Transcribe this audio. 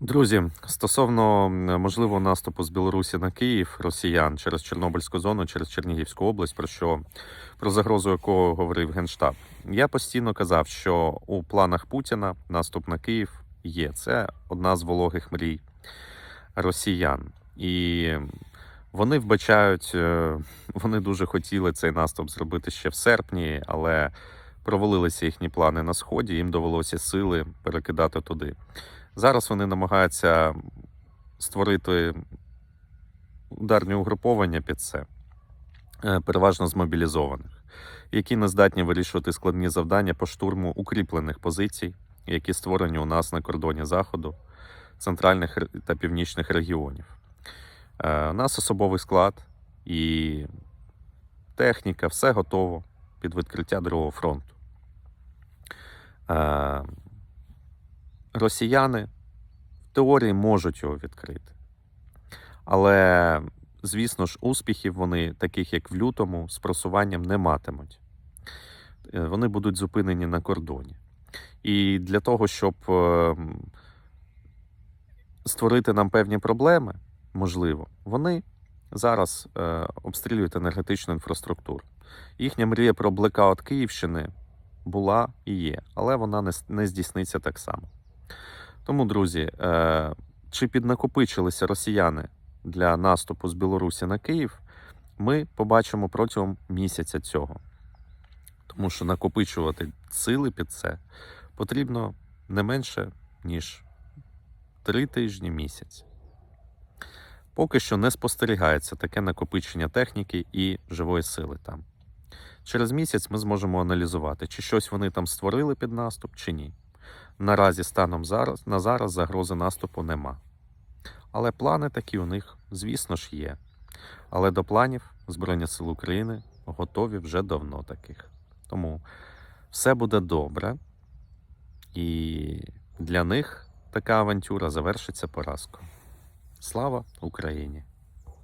Друзі, стосовно можливого наступу з Білорусі на Київ росіян через Чорнобильську зону, через Чернігівську область, про що про загрозу якого говорив Генштаб, я постійно казав, що у планах Путіна наступ на Київ є. Це одна з вологих мрій росіян. І вони вбачають, е, вони дуже хотіли цей наступ зробити ще в серпні, але провалилися їхні плани на сході. Їм довелося сили перекидати туди. Зараз вони намагаються створити ударні угруповання під це, е, переважно змобілізованих, які не здатні вирішувати складні завдання по штурму укріплених позицій, які створені у нас на кордоні Заходу, центральних та північних регіонів. Е, У нас особовий склад і техніка, все готово під відкриття другого фронту. Росіяни в теорії можуть його відкрити. Але, звісно ж, успіхів вони, таких як в лютому, з просуванням не матимуть. Е, Вони будуть зупинені на кордоні. І для того, щоб е, створити нам певні проблеми, можливо, вони зараз е, обстрілюють енергетичну інфраструктуру. Їхня мрія про блекаут Київщини була і є, але вона не здійсниться так само. Тому, друзі, е, чи піднакопичилися росіяни для наступу з Білорусі на Київ, ми побачимо протягом місяця цього. Тому що накопичувати сили під це потрібно не менше, ніж три тижні місяць. Поки що не спостерігається таке накопичення техніки і живої сили там. Через місяць ми зможемо аналізувати, чи щось вони там створили під наступ, чи ні. Наразі станом зараз на зараз загрози наступу нема. Але плани такі у них, звісно ж, є. Але до планів Збройні Сили України готові вже давно таких. Тому все буде добре, і для них така авантюра завершиться поразкою. Слава Україні!